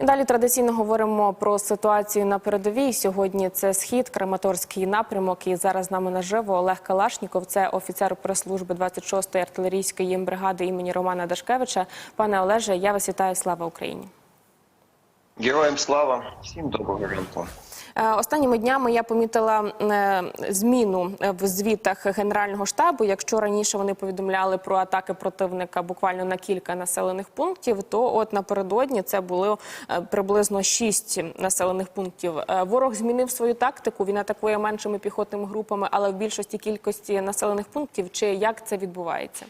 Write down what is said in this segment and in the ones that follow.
І далі традиційно говоримо про ситуацію на передовій. Сьогодні це схід, Краматорський напрямок. І зараз з нами наживо Олег Калашніков, це офіцер прес-служби 26-ї артилерійської бригади імені Романа Дашкевича. Пане Олеже, я вас вітаю. Слава Україні. Героям слава, всім доброго ранку. Е, Останніми днями я помітила е, зміну в звітах Генерального штабу. Якщо раніше вони повідомляли про атаки противника буквально на кілька населених пунктів, то от напередодні це було е, приблизно шість населених пунктів. Е, Ворог змінив свою тактику. Він атакує меншими піхотними групами, але в більшості кількості населених пунктів. Чи як це відбувається?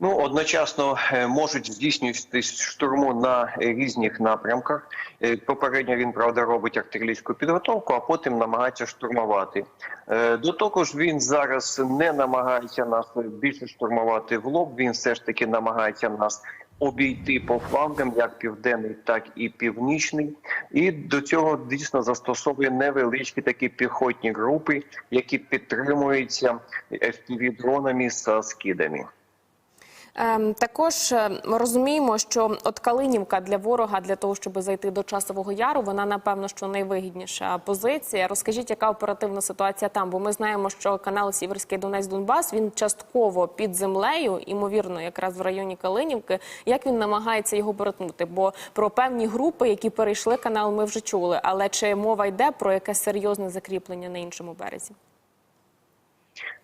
Ну одночасно е, можуть здійснюватись штурму на різних напрямках. Е, Попередньо він правда робить артилерійську підготовку, а потім намагається штурмувати. Е, До того ж, він зараз не намагається нас більше штурмувати в лоб. Він все ж таки намагається нас. Обійти по флангам як південний, так і північний, і до цього дійсно застосовує невеличкі такі піхотні групи, які підтримуються FPV-дронами з скидами. Ем, також е, розуміємо, що от Калинівка для ворога для того, щоб зайти до часового яру, вона напевно що найвигідніша позиція. Розкажіть, яка оперативна ситуація там? Бо ми знаємо, що канал Сіверський Донець Донбас він частково під землею, імовірно, якраз в районі Калинівки. Як він намагається його перетнути? Бо про певні групи, які перейшли канал, ми вже чули. Але чи мова йде про якесь серйозне закріплення на іншому березі?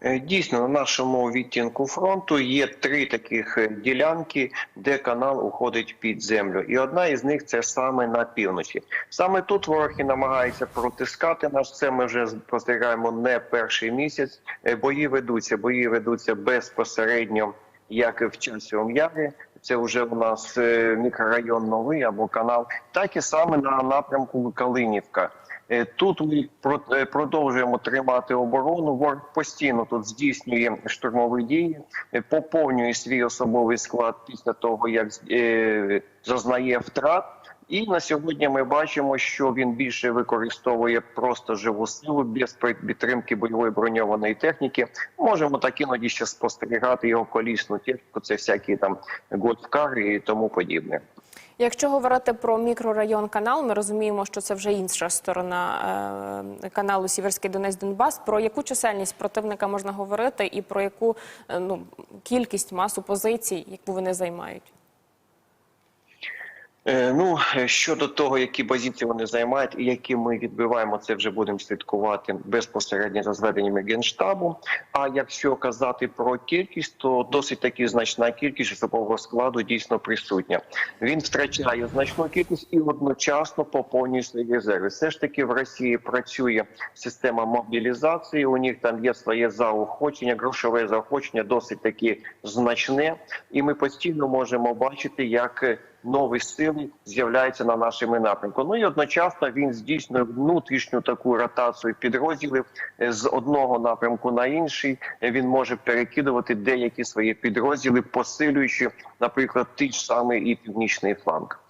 Е, Дійсно, на нашому відтінку фронту є три таких е, ділянки, де канал уходить під землю, і одна із них це саме на півночі. Саме тут вороги намагаються протискати нас. Це ми вже спостерігаємо не перший місяць. Е, Бої ведуться, бої ведуться безпосередньо, як і в часовому ярі. Це вже у нас е, мікрорайон новий або канал, так і саме на напрямку Калинівка. Е, Тут ми е, продовжуємо тримати оборону. Ворог постійно тут здійснює штурмові дії, поповнює свій особовий склад після того, як зазнає втрат. І на сьогодні ми бачимо, що він більше використовує просто живу силу без підтримки бойової броньованої техніки. Можемо так іноді ще спостерігати його колісну техніку. Це всякі там гольфкари і тому подібне. Якщо говорити про мікрорайон канал, ми розуміємо, що це вже інша сторона е, каналу Сіверський Донець Донбас. Про яку чисельність противника можна говорити, і про яку е, ну кількість масу позицій, яку вони займають? Е, Ну е, щодо того, які позиції вони займають і які ми відбиваємо, це вже будемо слідкувати безпосередньо за зведеннями генштабу. А якщо казати про кількість, то досить таки значна кількість особового складу дійсно присутня. Він втрачає значну кількість і одночасно поповнює свої резерви. Все ж таки в Росії працює система мобілізації. У них там є своє заохочення, грошове заохочення досить таки значне, і ми постійно можемо бачити, як нові сили з'являються на нашому напрямку. Ну і одночасно він здійснює внутрішню таку ротацію підрозділів е, з одного напрямку на інший. Е, Він може перекидувати деякі свої підрозділи, посилюючи, наприклад, ті ж саме і північний фланг.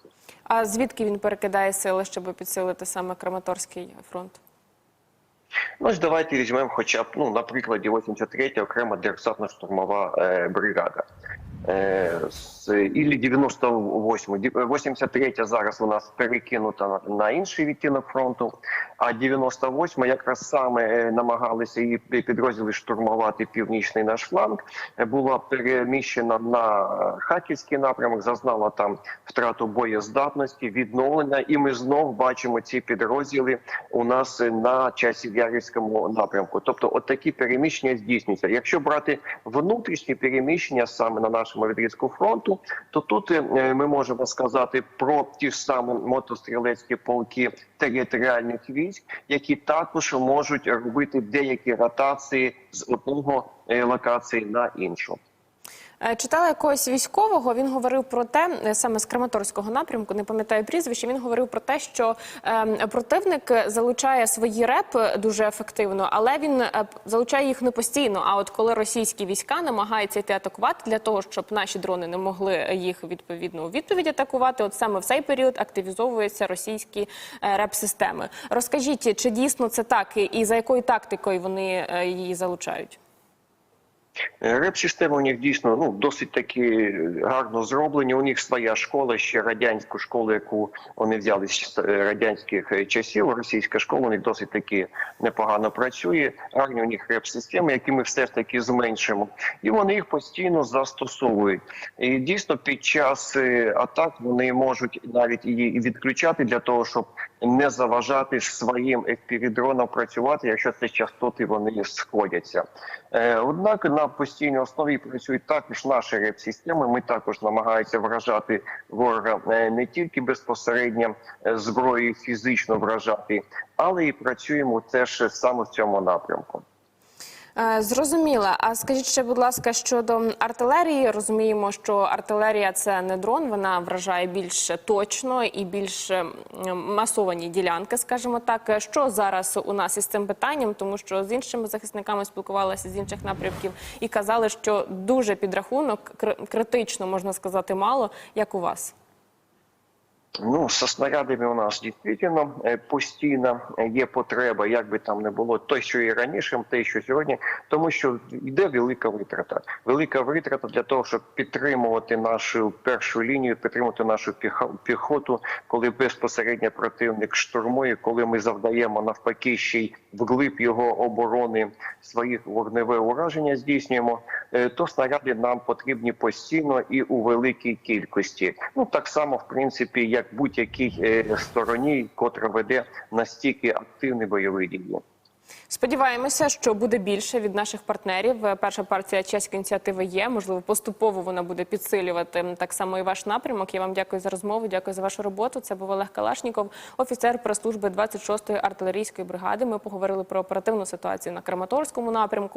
А звідки він перекидає сили, щоб підсилити саме Краматорський фронт? Ну ж давайте візьмемо, хоча б ну, на прикладі 83 окрема десантно-штурмова е, бригада. Е, з ілі 98 83 зараз у нас перекинута на, інший відтінок фронту. А 98 якраз саме е, намагалися її підрозділи штурмувати північний наш фланг. Е, Була переміщена на Харківський напрямок, зазнала там втрату боєздатності, відновлення, і ми знов бачимо ці підрозділи у нас на часів Ярівському напрямку. Тобто, от такі переміщення здійснюються. Якщо брати внутрішні переміщення саме на нашому відрізку фронту, то тут е, ми можемо сказати про ті ж самі мотострілецькі полки територіальних військ, які також можуть робити деякі ротації з одного е, локації на іншу. Е, Читала якогось військового. Він говорив про те, е, саме з Краматорського напрямку, не пам'ятаю прізвище. Він говорив про те, що е, противник залучає свої реп дуже ефективно, але він е, залучає їх не постійно. А от коли російські війська намагаються йти атакувати для того, щоб наші дрони не могли їх відповідно у відповідь атакувати, от саме в цей період активізовуються російські реп-системи. Розкажіть, чи дійсно це так, і, за якою тактикою вони її залучають? Е, Реп-системи у них дійсно ну досить таки гарно зроблені. У них своя школа, ще радянську школу, яку вони взяли з е, радянських е, часів. Російська школа у них досить таки непогано працює. Гарні у них реп-системи, які ми все ж таки зменшимо, і вони їх постійно застосовують. І дійсно під час атак вони можуть навіть її відключати для того, щоб не заважати своїм FPV-дронам працювати, якщо це частоти вони сходяться. Е, Однак на постійній основі працюють також наші реп-системи. Ми також намагаємося вражати ворога е, не тільки безпосередньо е, зброєю фізично вражати, але і працюємо теж саме в цьому напрямку. Е, Зрозуміла. А скажіть ще, будь ласка, щодо артилерії, розуміємо, що артилерія це не дрон, вона вражає більш точно і більш ем, масовані ділянки, скажімо так. Що зараз у нас із цим питанням? Тому що з іншими захисниками спілкувалися з інших напрямків і казали, що дуже підрахунок критично можна сказати мало, як у вас. Ну, со снарядами у нас дійсно е, постійно е, є потреба, як би там не було, той, що і раніше, те, що сьогодні, тому що йде велика витрата. Велика витрата для того, щоб підтримувати нашу першу лінію, підтримувати нашу піхоту, коли безпосередньо противник штурмує, коли ми завдаємо навпаки ще й вглиб його оборони своїх вогневе ураження здійснюємо, е, то снаряди нам потрібні постійно і у великій кількості. Ну так само, в принципі, як будь-якій е, стороні, котра веде настільки активні бойові дії. Сподіваємося, що буде більше від наших партнерів. Е, Перша партія чеської ініціативи є. Можливо, поступово вона буде підсилювати так само і ваш напрямок. Я вам дякую за розмову. Дякую за вашу роботу. Це був Олег Калашніков, офіцер прес-служби 26-ї артилерійської бригади. Ми поговорили про оперативну ситуацію на Краматорському напрямку.